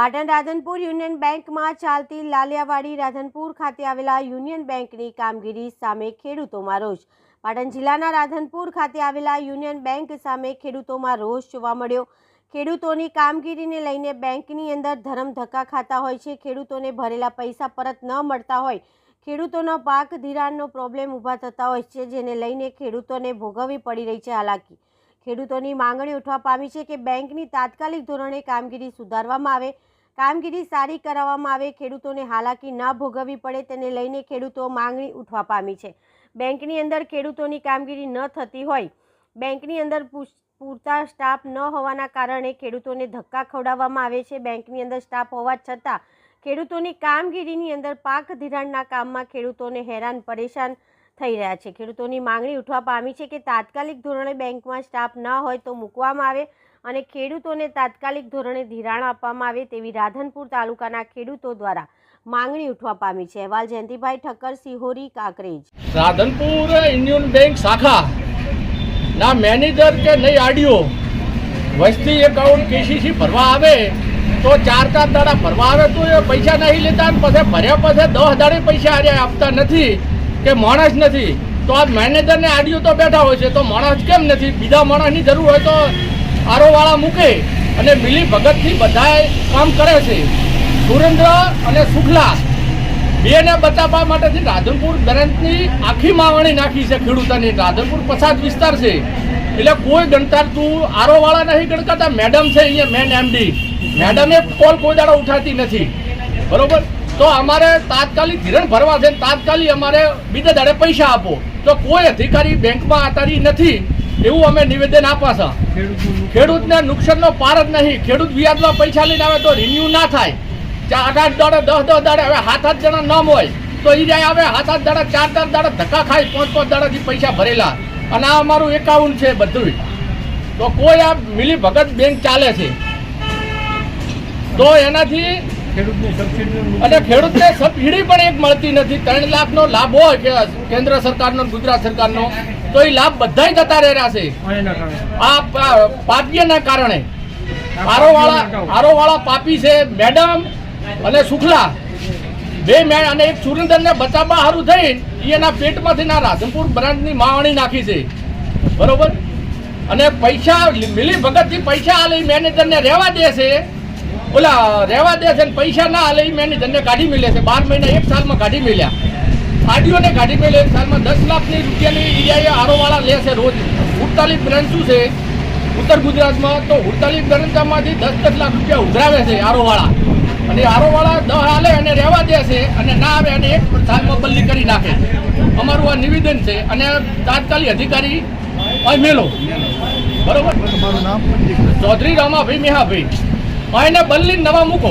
Patan Radhanpur union બેંકમાં ચાલતી લાલિયાવાડી રાધનપુર ખાતે આવેલા યુનિયન બેંકની કામગીરી સામે ખેડૂતોમાં રોષ. પાટણ જિલ્લાના રાધનપુર ખાતે આવેલા યુનિયન બેંક સામે ખેડૂતોમાં રોષ જોવા મળ્યો. ખેડૂતોની કામગીરીને લઈને બેંકની અંદર ધરમ ધક્કા ખાતા હોય છે. ખેડૂતોને ભરેલા પૈસા પરત ન મળતા હોય. ખેડૂતોનો પાક ધિરાણનો પ્રોબ્લેમ ઊભા થતા હોય છે, જેને લઈને ખેડૂતોને ભોગવવી પડી રહી છે હાલાકી. ખેડૂતોની માંગણી ઉઠવા પામી છે કે બેંકની તાત્કાલિક ધોરણે કામગીરી સુધારવામાં આવે. કામગીરી સારી કરાવવામાં આવે, ખેડૂતોને હાલાકી ન ભોગવવી પડે તેને લઈને ખેડૂતો માંગણી ઉઠવા પામી છે. બેંકની અંદર ખેડૂતોની કામગીરી ન થતી હોય, બેંકની અંદર પૂરતા સ્ટાફ ન હોવાના કારણે ખેડૂતોને ધક્કા ખવડાવવામાં આવે છે. બેંકની અંદર સ્ટાફ હોવા છતાં ખેડૂતોની કામગીરીની અંદર પાક ધિરાણના કામમાં ખેડૂતોને હેરાન, પરેશાન થઈ રહ્યા છે. ખેડૂતોની માંગણી ઉઠવા પામી છે કે તાત્કાલિક ધોરણે બેંકમાં સ્ટાફ ન હોય તો મૂકવામાં આવે અને ખેડૂતોને તાત્કાલિક ધોરણે ધિરાણ આપવામાં આવે તેવી રાધનપુર તાલુકાના ખેડૂતો દ્વારા માંગણી ઉઠવા પામી છે. અહેવાલ જયંતિભાઈ ઠક્કર, સિહોરી, કાંકરેજ. રાધનપુર યુનિયન બેંક શાખા ના મેનેજર કે નહીં આડીઓ વસ્તી એકાઉન્ટ કેસીસી ભરવા આવે તો ચાર ચાર દાડા ભરવા આવે તો એ પૈસા નહીં લેતા પછી ભર્યા પછી દસ દાડે પૈસા હારે આપતા નથી. કે માણસ નથી. તો આ મેનેજરને આડીઓ તો બેઠા હોય છે. તો માણસ કેમ નથી? બીજા માણસની જરૂર હોય તો આરોવાળા મૂકે અને મિલી ભગતથી બધાએ કામ કરે છે. સુરેન્દ્ર અને શુક્લા બેને બચાવવા માટેથી રાધનપુર બ્રાન્ચની આખી માવણી નાખી છે ખેડૂતોની. રાધનપુર પછાત વિસ્તાર છે. એટલે કોઈ ગણતર તું આરોવાળા નહીં ગણકાતા. મેડમ છે અહીંયા મેન એમડી મેડમે કોલ કોઈ દાડો ઉઠાતી નથી. બરોબર? તો અમારે તાત્કાલિક ધિરણ ભરવા છે તાત્કાલિક અમારે બીજા દાડે પૈસા આપો. તો કોઈ અધિકારી બેંકમાં આતારી નથી, એવું અમે નિવેદન આપવા છે. ખેડૂતને નુકસાનનો પાર જ નહીં. ખેડૂત વ્યાજમાં પૈસા લઈને આવે તો રિન્યુ ના થાય. ચાર આઠ દાડે, દસ દસ દાડે, હવે હાથ આઠ જણા નામ હોય તો એ જાય આવે સાત આઠ દાડા, ચાર ચાર દાડા ધક્કા ખાય, પાંચ પાંચ દાડાથી પૈસા ભરેલા. અને આ અમારું એકાઉન્ટ છે બધું તો કોઈ આ મિલી ભગત બેંક ચાલે છે. તો એનાથી અને ખેડૂતને સબસિડી પણ એક મળતી નથી. ત્રણ લાખનો લાભ હોય કેન્દ્ર સરકારનો ને ગુજરાત સરકારનો તો એ લાભ બધા જતા રહેલા છે. આ પા- પાપીના કારણે. આરોવાળા આરોવાળા પાપી છે મેડમ અને સુખલા. બે મે અને એક સુરેન્દ્રને બચાવવા સારું થઈ એના પેટમાંથી ના રાધનપુર બ્રાન્ડની માવણી નાખી છે. બરોબર? અને પૈસા મિલી ભગતથી પૈસા આલે ઈ મેનેજરને રહેવા દે છે. ઓલા રહેવા દે છે ને પૈસા ના હાલે મેં એની ધંધે કાઢી મળે છે. બાર મહિના એક સાલમાં કાઢી મળ્યા આડીઓને કાઢી મેલે એક સાલમાં દસ લાખની રૂપિયાની ઈડિયાએ આરોવાળા લે છે રોજ. ઉડતાલીસ બ્રાન્ચ શું છે? ઉત્તર ગુજરાતમાં તો ઉડતાલીસ બ્રાન્ચમાંથી દસ દસ લાખ રૂપિયા ઉઘરાવે છે આરોવાળા. અને આરોવાળા દહ હાલે અને રહેવા દે છે અને ના આવે અને એક સાલમાં બદલી કરી નાખે. અમારું આ નિવેદન છે અને તાત્કાલિક અધિકારી મેલો. બરોબર? ચૌધરી રામાભાઈ મેહાભાઈ. અહીંને બદલી નવા મૂકો.